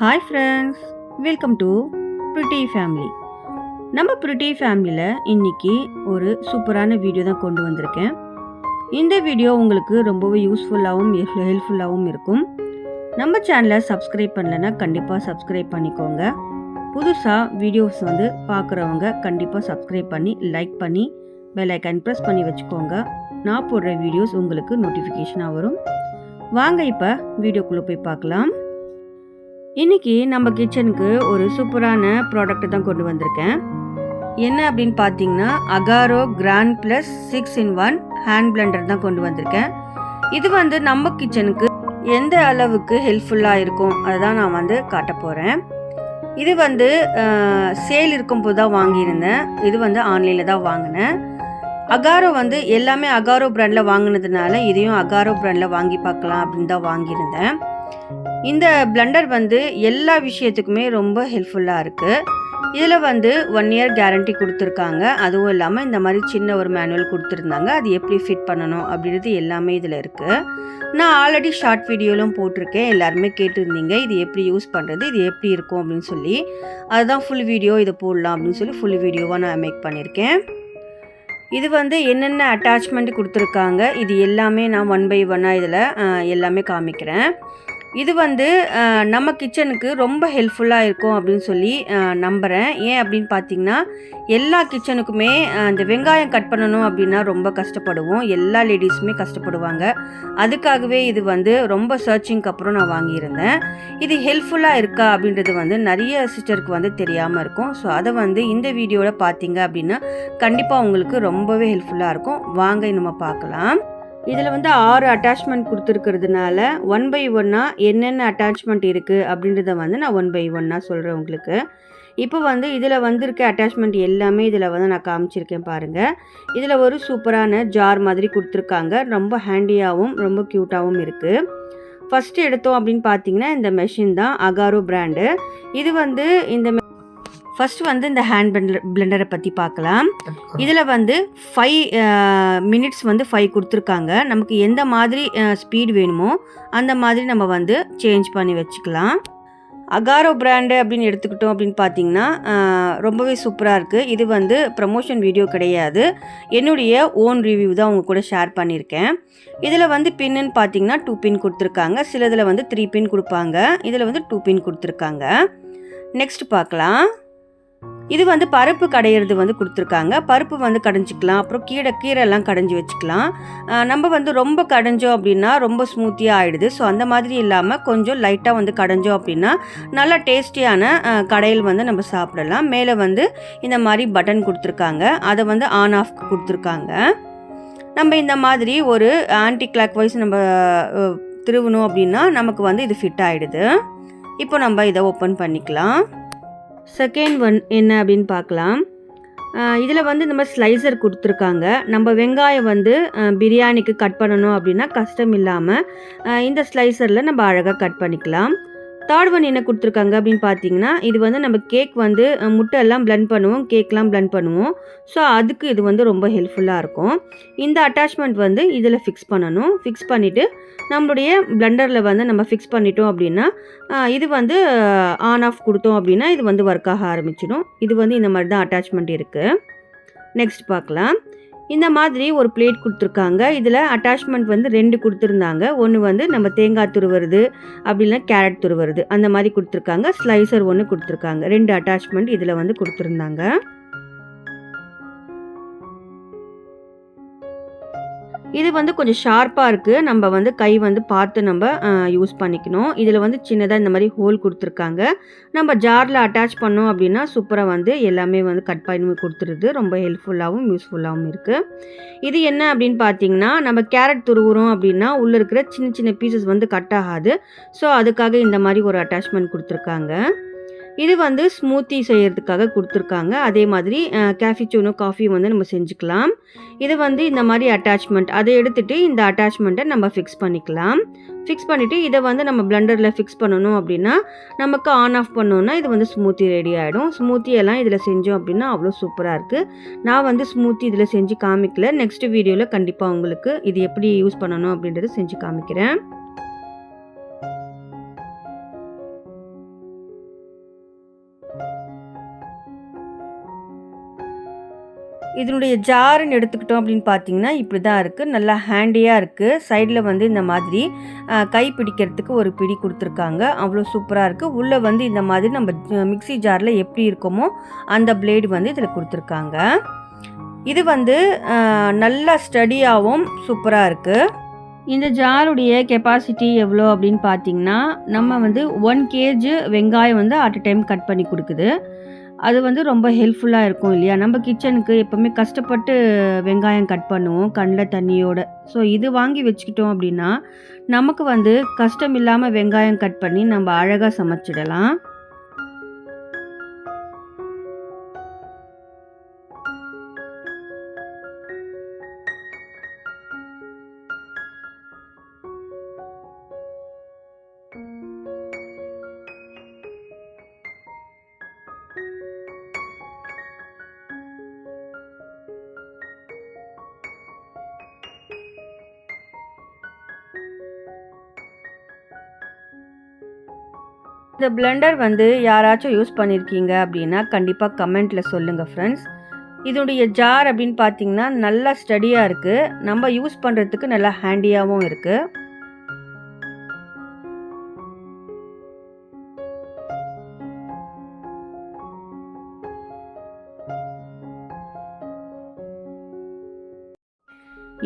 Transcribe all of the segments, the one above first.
Hi friends welcome to pretty family நம்ம pretty ஃபேமிலியில் இன்னைக்கு ஒரு சூப்பரான வீடியோ தான் கொண்டு வந்திருக்கேன். இந்த வீடியோ உங்களுக்கு ரொம்பவே யூஸ்ஃபுல்லாகவும் ஹெல்ப்ஃபுல்லாகவும் இருக்கும். நம்ம சேனலை சப்ஸ்கிரைப் பண்ணலைன்னா கண்டிப்பாக சப்ஸ்கிரைப் பண்ணிக்கோங்க. புதுசாக வீடியோஸ் வந்து பார்க்குறவங்க கண்டிப்பாக சப்ஸ்கிரைப் பண்ணி லைக் பண்ணி பெல் ஐக்கான் ப்ரெஸ் பண்ணி வச்சுக்கோங்க. நான் போடுற வீடியோஸ் உங்களுக்கு நோட்டிஃபிகேஷனாக வரும். வாங்க இப்போ வீடியோக்குள்ளே போய் பார்க்கலாம். இன்னைக்கு நம்ம கிச்சனுக்கு ஒரு சூப்பரான ப்ராடக்ட் தான் கொண்டு வந்திருக்கேன். என்ன அப்படின்னு பார்த்தீங்கன்னா Agaro grand plus six in one hand blender தான் கொண்டு வந்திருக்கேன். இது வந்து நம்ம கிச்சனுக்கு எந்த அளவுக்கு ஹெல்ப்ஃபுல்லாக இருக்கும் அதை தான் நான் வந்து காட்ட போகிறேன் இது வந்து சேல் இருக்கும்போது தான் வாங்கியிருந்தேன். இது வந்து ஆன்லைனில் தான் வாங்கினேன். அகாரோ வந்து எல்லாமே அகாரோ பிராண்டில் வாங்கினதுனால இதையும் அகாரோ பிராண்டில் வாங்கி பார்க்கலாம் அப்படின்னு தான் வாங்கியிருந்தேன். இந்த பிளண்டர் வந்து எல்லா விஷயத்துக்குமே ரொம்ப ஹெல்ப்ஃபுல்லாக இருக்குது இதில் வந்து ஒன் இயர் கேரண்டி கொடுத்துருக்காங்க. அதுவும் இல்லாமல் இந்த மாதிரி சின்ன ஒரு மேனுவல் கொடுத்துருந்தாங்க. அது எப்படி ஃபிட் பண்ணணும் அப்படின்றது எல்லாமே இதில் இருக்குது நான் ஆல்ரெடி ஷார்ட் வீடியோலாம் போட்டிருக்கேன். எல்லாருமே கேட்டிருந்தீங்க. இது எப்படி யூஸ் பண்ணுறது இது எப்படி இருக்கும் அப்படின்னு சொல்லி. அதுதான் ஃபுல் வீடியோ இதை போடலாம் அப்படின்னு சொல்லி ஃபுல் வீடியோவாக நான் மேக் பண்ணியிருக்கேன். இது வந்து என்னென்ன அட்டாச்மெண்ட் கொடுத்துருக்காங்க? இது எல்லாமே நான் ஒன் பை ஒன்னாக இதில் எல்லாமே காமிக்கிறேன். இது வந்து நம்ம கிச்சனுக்கு ரொம்ப ஹெல்ப்ஃபுல்லாக இருக்கும் அப்படின்னு சொல்லி நம்புகிறேன் ஏன் அப்படின்னு பார்த்தீங்கன்னா எல்லா கிச்சனுக்குமே அந்த இந்த வெங்காயம் கட் பண்ணணும் அப்படின்னா ரொம்ப கஷ்டப்படுவோம். எல்லா லேடிஸுமே கஷ்டப்படுவாங்க. அதுக்காகவே இது வந்து ரொம்ப சர்ச்சிங்க்கு அப்புறம் நான் வாங்கியிருந்தேன். இது ஹெல்ப்ஃபுல்லாக இருக்கா அப்படின்றது வந்து நிறைய சிஸ்டருக்கு வந்து தெரியாமல் இருக்கும். ஸோ அதை வந்து இந்த வீடியோவில் பார்த்தீங்க அப்படின்னா கண்டிப்பாக உங்களுக்கு ரொம்பவே ஹெல்ப்ஃபுல்லாக இருக்கும். வாங்க நம்ம பார்க்கலாம். இதில் வந்து ஆறு அட்டாச்மெண்ட் கொடுத்துருக்கிறதுனால ஒன் பை ஒன்னாக என்னென்ன அட்டாச்மெண்ட் இருக்குது அப்படின்றத வந்து நான் ஒன் பை ஒன்னாக சொல்கிறேன் உங்களுக்கு. இப்போ வந்து இதில் வந்திருக்க அட்டாச்மெண்ட் எல்லாமே இதில் வந்து நான் காமிச்சிருக்கேன் பாருங்கள் இதில் ஒரு சூப்பரான ஜார் மாதிரி கொடுத்துருக்காங்க. ரொம்ப ஹேண்டியாகவும் ரொம்ப க்யூட்டாகவும் இருக்குது ஃபஸ்ட்டு எடுத்தோம் அப்படின்னு பார்த்தீங்கன்னா இந்த மெஷின் தான் அகாரோ பிராண்டு இது வந்து இந்த ஃபர்ஸ்ட் வந்து இந்த ஹேண்ட் பிளெண்டர் பிளெண்டரை பற்றி பார்க்கலாம் இதில் வந்து ஃபைவ் மினிட்ஸ் வந்து ஃபைவ் கொடுத்துருக்காங்க. நமக்கு எந்த மாதிரி ஸ்பீட் வேணுமோ அந்த மாதிரி நம்ம வந்து சேஞ்ச் பண்ணி வச்சுக்கலாம். அகாரோ பிராண்டு அப்படின்னு எடுத்துக்கிட்டோம் அப்படின்னு பார்த்தீங்கன்னா ரொம்பவே சூப்பராக இருக்குது இது வந்து ப்ரமோஷன் வீடியோ கிடையாது. என்னுடைய ஓன் ரிவ்யூ தான் உங்க கூட ஷேர் பண்ணியிருக்கேன். இதில் வந்து பின்னு பார்த்தீங்கன்னா டூ பின் கொடுத்துருக்காங்க. சிலதில் வந்து த்ரீ பின் கொடுப்பாங்க. இதில் வந்து டூ பின் கொடுத்துருக்காங்க. நெக்ஸ்ட் பார்க்கலாம் இது வந்து பருப்பு கடையிறது வந்து கொடுத்துருக்காங்க. பருப்பு வந்து கடைஞ்சிக்கலாம். அப்புறம் கீரை கீரைலாம் கடைஞ்சி வச்சுக்கலாம். நம்ம வந்து ரொம்ப கடைஞ்சோம் அப்படின்னா ரொம்ப ஸ்மூத்தியாக ஆகிடுது ஸோ அந்த மாதிரி இல்லாமல் கொஞ்சம் லைட்டாக வந்து கடைஞ்சோம் அப்படின்னா நல்லா டேஸ்டியான கடையில் வந்து நம்ம சாப்பிடலாம். மேலே வந்து இந்த மாதிரி பட்டன் கொடுத்துருக்காங்க. அதை வந்து ஆன் ஆஃப் கொடுத்துருக்காங்க. நம்ம இந்த மாதிரி ஒரு ஆன்டி கிளாக் வைஸ் நம்ம திருவணும் அப்படின்னா நமக்கு வந்து இது ஃபிட் ஆகிடுது இப்போ நம்ம இதை ஓப்பன் பண்ணிக்கலாம். செகண்ட் ஒன் என்ன அப்படின்னு பார்க்கலாம். இதில் வந்து இந்த மாதிரி ஸ்லைசர் கொடுத்துருக்காங்க. நம்ம வெங்காயம் வந்து பிரியாணிக்கு கட் பண்ணணும் அப்படின்னா கஷ்டம் இல்லாமல் இந்த ஸ்லைசரில் நம்ம அழகாக கட் பண்ணிக்கலாம். தேர்ட் ஒன் என்ன கொடுத்துருக்காங்க அப்படின்னு பார்த்தீங்கன்னா இது வந்து நம்ம கேக் வந்து முட்டையெல்லாம் முட்டை எல்லாம் பண்ணுவோம் கேக்லாம் பிளண்ட் பண்ணுவோம். ஸோ அதுக்கு இது வந்து ரொம்ப ஹெல்ப்ஃபுல்லாக இருக்கும். இந்த அட்டாச்மெண்ட் வந்து இதில் ஃபிக்ஸ் பண்ணணும். ஃபிக்ஸ் பண்ணிவிட்டு நம்மளுடைய பிளண்டரில் வந்து நம்ம ஃபிக்ஸ் பண்ணிட்டோம் அப்படின்னா இது வந்து ஆன் ஆஃப் கொடுத்தோம் அப்படின்னா இது வந்து ஒர்க் ஆக ஆரம்பிச்சிடும். இது வந்து இந்த மாதிரி தான் அட்டாச்மெண்ட் இருக்குது நெக்ஸ்ட் பார்க்கலாம். இந்த மாதிரி ஒரு பிளேட் கொடுத்துருக்காங்க. இதில் அட்டாச்மெண்ட் வந்து ரெண்டு கொடுத்துருந்தாங்க. ஒன்று வந்து நம்ம தேங்காய் துருவுறது அப்படி இல்லைன்னா கேரட் துருவுறது. அந்த மாதிரி கொடுத்துருக்காங்க. ஸ்லைசர் ஒன்று கொடுத்துருக்காங்க. ரெண்டு அட்டாச்மெண்ட் இதில் வந்து கொடுத்துருந்தாங்க. இது வந்து கொஞ்சம் ஷார்ப்பாக இருக்குது நம்ம வந்து கை வந்து பார்த்து நம்ம யூஸ் பண்ணிக்கணும். இதில் வந்து சின்னதாக இந்த மாதிரி ஹோல் கொடுத்துருக்காங்க. நம்ம ஜாரில் அட்டாச் பண்ணோம் அப்படின்னா சூப்பராக வந்து எல்லாமே வந்து கட் பண்ணி கொடுத்துருது. ரொம்ப ஹெல்ப்ஃபுல்லாகவும் யூஸ்ஃபுல்லாகவும் இருக்குது இது என்ன அப்படின்னு பார்த்தீங்கன்னா நம்ம கேரட் துருவுறோம் அப்படின்னா உள்ளே இருக்கிற சின்ன சின்ன பீசஸ் வந்து கட் ஆகாது. ஸோ அதுக்காக இந்த மாதிரி ஒரு அட்டாச்மெண்ட் கொடுத்துருக்காங்க. இது வந்து ஸ்மூத்தி செய்கிறதுக்காக கொடுத்துருக்காங்க. அதே மாதிரி கேஃபிச்சூனோ காஃபி வந்து நம்ம செஞ்சுக்கலாம். இது வந்து இந்த மாதிரி அட்டாச்மெண்ட் அதை எடுத்துகிட்டு இந்த அட்டாச்மெண்ட்டை நம்ம ஃபிக்ஸ் பண்ணிக்கலாம். ஃபிக்ஸ் பண்ணிவிட்டு இதை வந்து நம்ம பிளண்டரில் ஃபிக்ஸ் பண்ணணும் அப்படின்னா நமக்கு ஆன் ஆஃப் பண்ணோன்னா இது வந்து ஸ்மூத்தி ரெடி ஆகிடும் ஸ்மூத்தி எல்லாம் இதில் செஞ்சோம் அப்படின்னா அவ்வளோ சூப்பராக இருக்குது நான் வந்து ஸ்மூத்தி இதில் செஞ்சு காமிக்கல. நெக்ஸ்ட் வீடியோவில் கண்டிப்பாக உங்களுக்கு இது எப்படி யூஸ் பண்ணணும் அப்படின்றத செஞ்சு காமிக்கிறேன். இதனுடைய ஜாருன்னு எடுத்துக்கிட்டோம் அப்படின்னு பார்த்தீங்கன்னா இப்படி தான் இருக்குது நல்லா ஹேண்டியாக இருக்குது சைடில் வந்து இந்த மாதிரி கை பிடிக்கிறதுக்கு ஒரு பிடி கொடுத்துருக்காங்க. அவ்வளோ சூப்பராக இருக்குது உள்ளே வந்து இந்த மாதிரி நம்ம மிக்ஸி ஜாரில் எப்படி இருக்கோமோ அந்த பிளேடு வந்து இதில் கொடுத்துருக்காங்க. இது வந்து நல்லா ஸ்டடியாகவும் சூப்பராக இருக்குது இந்த ஜாருடைய கெப்பாசிட்டி எவ்வளோ அப்படின்னு பார்த்தீங்கன்னா நம்ம வந்து ஒன் கேஜி வெங்காயம் வந்து அட் டைம் கட் பண்ணி கொடுக்குது. அது வந்து ரொம்ப ஹெல்ப்ஃபுல்லாக இருக்கும் இல்லையா? நம்ம கிச்சனுக்கு எப்போவுமே கஷ்டப்பட்டு வெங்காயம் கட் பண்ணுவோம் கண்ணில் தண்ணியோட. ஸோ இது வாங்கி வச்சுக்கிட்டோம் அப்படின்னா நமக்கு வந்து கஷ்டம் இல்லாமல் வெங்காயம் கட் பண்ணி நம்ம அழகாக சமைச்சிடலாம். இந்த பிளெண்டர் வந்து யாராச்சும் யூஸ் பண்ணியிருக்கீங்க அப்படின்னா கண்டிப்பாக கமெண்ட்டில் சொல்லுங்கள் ஃப்ரெண்ட்ஸ் இதனுடைய ஜார் அப்படின்னு பார்த்தீங்கன்னா நல்லா ஸ்டடியாக இருக்குது நம்ம யூஸ் பண்ணுறதுக்கு நல்லா ஹேண்டியாகவும் இருக்குது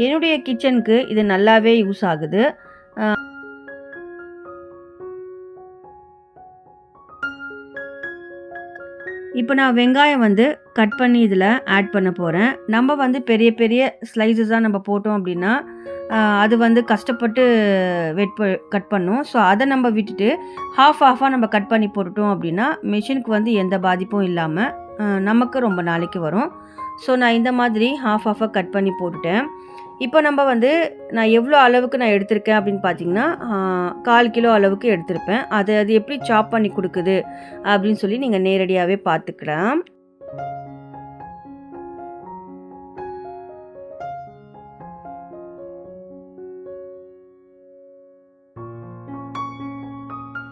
என்னுடைய கிச்சனுக்கு இது நல்லாவே யூஸ் ஆகுது. இப்போ நான் வெங்காயம் வந்து கட் பண்ணி இதில் ஆட் பண்ண போகிறேன் நம்ம வந்து பெரிய பெரிய ஸ்லைசஸாக நம்ம போட்டோம் அப்படின்னா அது வந்து கஷ்டப்பட்டு வெட் ப கட் பண்ணும். ஸோ அதை நம்ம விட்டுட்டு ஹாஃப் ஹாஃபாக நம்ம கட் பண்ணி போட்டுட்டோம் அப்படின்னா மிஷினுக்கு வந்து எந்த பாதிப்பும் இல்லாமல் நமக்கு ரொம்ப நாளைக்கு வரும். ஸோ நான் இந்த மாதிரி ஹாஃப் ஹாஃபாக கட் பண்ணி போட்டுட்டேன். இப்போ நம்ம வந்து நான் எவ்வளோ அளவுக்கு நான் எடுத்திருக்கேன் அப்படின்னு பார்த்தீங்கன்னா கால் கிலோ அளவுக்கு எடுத்திருப்பேன். அது அது எப்படி சாப் பண்ணி கொடுக்குது அப்படின்னு சொல்லி நீங்கள் நேரடியாகவே பார்த்துக்கலாம்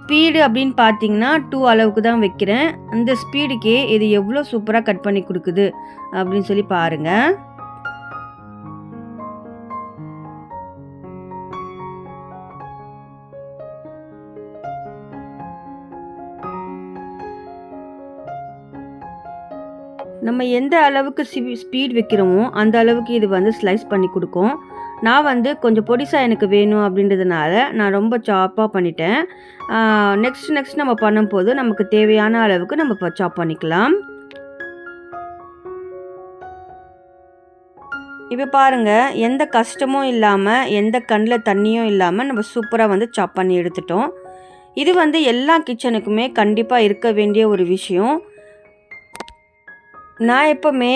ஸ்பீடு அப்படின்னு பார்த்தீங்கன்னா டூ அளவுக்கு தான் வைக்கிறேன். அந்த ஸ்பீடுக்கே இது எவ்வளோ சூப்பராக கட் பண்ணி கொடுக்குது அப்படின்னு சொல்லி பாருங்கள் நம்ம எந்த அளவுக்கு ஸ்பீட் வைக்கிறோமோ அந்த அளவுக்கு இது வந்து ஸ்லைஸ் பண்ணி கொடுக்கும். நான் வந்து கொஞ்சம் பொடிசாக எனக்கு வேணும் அப்படின்றதுனால நான் ரொம்ப சாப்பாக பண்ணிட்டேன். நெக்ஸ்ட் நெக்ஸ்ட் நம்ம பண்ணும்போது நமக்கு தேவையான அளவுக்கு நம்ம இப்போ சாப் பண்ணிக்கலாம். இப்போ பாருங்கள் எந்த கஷ்டமும் இல்லாமல் எந்த கண்ணில் தண்ணியும் இல்லாமல் நம்ம சூப்பராக வந்து சாப் பண்ணி எடுத்துட்டோம். இது வந்து எல்லா கிச்சனுக்குமே கண்டிப்பாக இருக்க வேண்டிய ஒரு விஷயம். நான் எப்போவுமே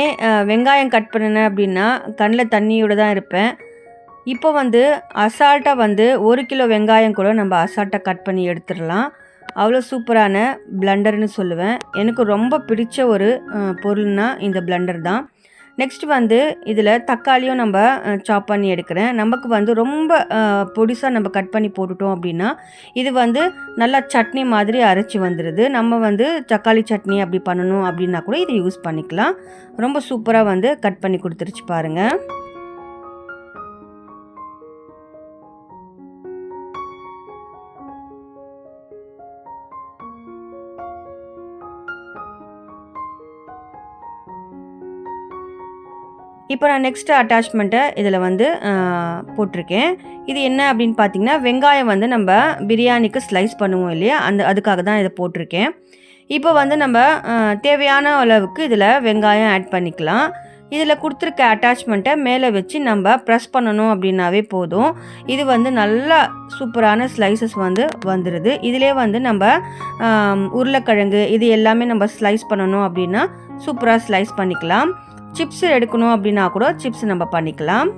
வெங்காயம் கட் பண்ணினேன் அப்படின்னா கண்ணில் தண்ணியோடு தான் இருப்பேன். இப்போ வந்து அசால்ட்டாக வந்து ஒரு கிலோ வெங்காயம் கூட நம்ம அசால்ட்டாக கட் பண்ணி எடுத்துடலாம். அவ்வளோ சூப்பரான பிளண்டர்னு சொல்லுவேன். எனக்கு ரொம்ப பிடிச்ச ஒரு பொருள்னால் இந்த பிளண்டர் தான். நெக்ஸ்ட் வந்து இதில் தக்காளியும் நம்ம சாப் பண்ணி எடுக்கிறேன். நமக்கு வந்து ரொம்ப பொடிசாக நம்ம கட் பண்ணி போட்டுட்டோம் அப்படின்னா இது வந்து நல்லா சட்னி மாதிரி அரைச்சி வந்துடுது நம்ம வந்து தக்காளி சட்னி அப்படி பண்ணணும் அப்படின்னா கூட இதை யூஸ் பண்ணிக்கலாம். ரொம்ப சூப்பராக வந்து கட் பண்ணி கொடுத்துருச்சு பாருங்கள் இப்போ நான் நெக்ஸ்ட்டு அட்டாச்மெண்ட்டை இதில் வந்து போட்டிருக்கேன். இது என்ன அப்படின்னு பார்த்தீங்கன்னா வெங்காயம் வந்து நம்ம பிரியாணிக்கு ஸ்லைஸ் பண்ணுவோம் இல்லையா? அந்த அதுக்காக தான் இதை போட்டிருக்கேன். இப்போ வந்து நம்ம தேவையான அளவுக்கு இதில் வெங்காயம் ஆட் பண்ணிக்கலாம். இதில் கொடுத்துருக்க அட்டாச்மெண்ட்டை மேலே வச்சு நம்ம ப்ரெஸ் பண்ணணும் அப்படின்னாவே போதும். இது வந்து நல்லா சூப்பரான ஸ்லைசஸ் வந்து வந்துடுது இதிலே வந்து நம்ம உருளைக்கிழங்கு இது எல்லாமே நம்ம ஸ்லைஸ் பண்ணணும் அப்படின்னா சூப்பராக ஸ்லைஸ் பண்ணிக்கலாம். சிப்ஸ் எடுக்கணும் அப்படின்னா கூட சிப்ஸ் நம்ம பண்ணிக்கலாம்.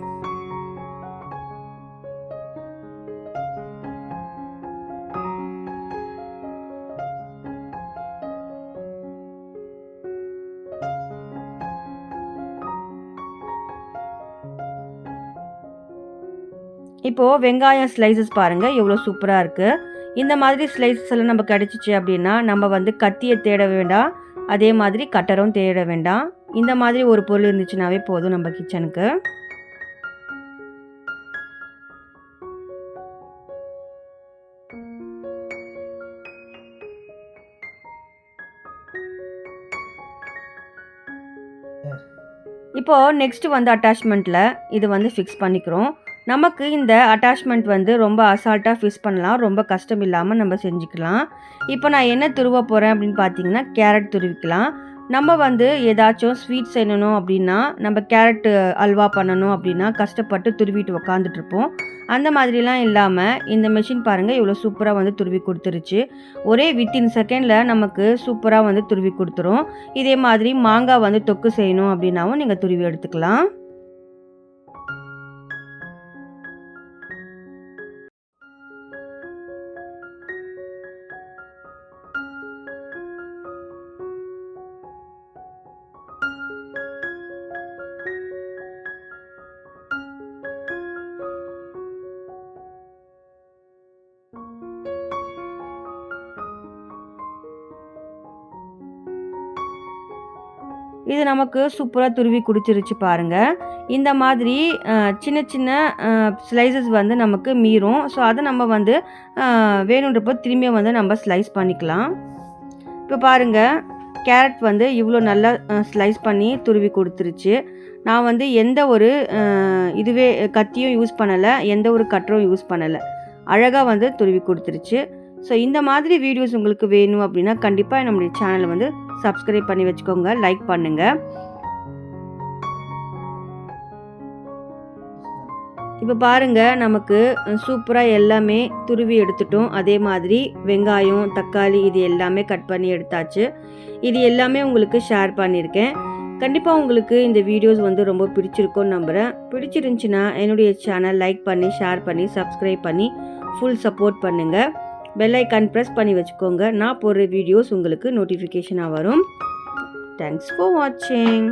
இப்போது வெங்காயம் ஸ்லைசஸ் பாருங்கள் எவ்வளோ சூப்பராக இருக்குது இந்த மாதிரி ஸ்லைசஸ் எல்லாம் நம்ம கிடச்சிச்சு அப்படின்னா நம்ம வந்து கத்தியை தேட வேண்டாம். அதே மாதிரி கட்டரும் தேட வேண்டாம். இந்த மாதிரி ஒரு பொருள் இருந்துச்சுனாவே போதும் நம்ம கிச்சனுக்கு இப்போது நெக்ஸ்ட் வந்து அட்டாச்மெண்ட்டில் இது வந்து ஃபிக்ஸ் பண்ணிக்கிறோம். நமக்கு இந்த அட்டாச்மெண்ட் வந்து ரொம்ப அசால்ட்டாக ஃபிக்ஸ் பண்ணலாம். ரொம்ப கஷ்டம் இல்லாமல் நம்ம செஞ்சுக்கலாம். இப்போ நான் என்ன துருவ போகிறேன் அப்படின்னு பார்த்தீங்கன்னா கேரட் துருவிக்கலாம். நம்ம வந்து ஏதாச்சும் ஸ்வீட் செய்யணும் அப்படின்னா நம்ம கேரட் அல்வா பண்ணணும் அப்படின்னா கஷ்டப்பட்டு துருவிட்டு உக்காந்துட்ருப்போம் அந்த மாதிரிலாம் இல்லாமல் இந்த மிஷின் பாருங்கள் இவ்வளோ சூப்பராக வந்து துருவி கொடுத்துருச்சு. ஒரே வித்தின் செகண்டில் நமக்கு சூப்பராக வந்து துருவி கொடுத்துரும். இதே மாதிரி மாங்காய் வந்து தொக்கு செய்யணும் அப்படின்னாவும் நீங்கள் துருவி எடுத்துக்கலாம். இது நமக்கு சூப்பராக துருவி குடிச்சிருச்சு பாருங்கள் இந்த மாதிரி சின்ன சின்ன ஸ்லைசஸ் வந்து நமக்கு மீறும். ஸோ அதை நம்ம வந்து வேணுன்றப்போ திரும்பியும் வந்து நம்ம ஸ்லைஸ் பண்ணிக்கலாம். இப்போ பாருங்கள் கேரட் வந்து இவ்வளோ நல்லா ஸ்லைஸ் பண்ணி துருவி கொடுத்துருச்சு. நான் வந்து எந்த ஒரு இதுவே கத்தியும் யூஸ் பண்ணலை எந்த ஒரு கட்டரும் யூஸ் பண்ணலை. அழகாக வந்து துருவி கொடுத்துருச்சு. ஸோ இந்த மாதிரி வீடியோஸ் உங்களுக்கு வேணும் அப்படின்னா கண்டிப்பாக நம்மளுடைய சேனலை வந்து சப்ஸ்கிரைப் பண்ணி வச்சுக்கோங்க லைக் பண்ணுங்கள் இப்போ பாருங்கள் நமக்கு சூப்பராக எல்லாமே துருவி எடுத்துட்டோம். அதே மாதிரி வெங்காயம் தக்காளி இது எல்லாமே கட் பண்ணி எடுத்தாச்சு. இது எல்லாமே உங்களுக்கு ஷேர் பண்ணியிருக்கேன். கண்டிப்பாக உங்களுக்கு இந்த வீடியோஸ் வந்து ரொம்ப பிடிச்சிருக்கோன்னு நம்புகிறேன் பிடிச்சிருந்துச்சின்னா என்னுடைய சேனல் லைக் பண்ணி ஷேர் பண்ணி சப்ஸ்கிரைப் பண்ணி ஃபுல் சப்போர்ட் பண்ணுங்கள் பெல்லைக்கான் ப்ரெஸ் பண்ணி வச்சுக்கோங்க. நான் போடுற வீடியோஸ் உங்களுக்கு நோட்டிஃபிகேஷனாக வரும். தேங்க்ஸ் ஃபார் வாட்சிங்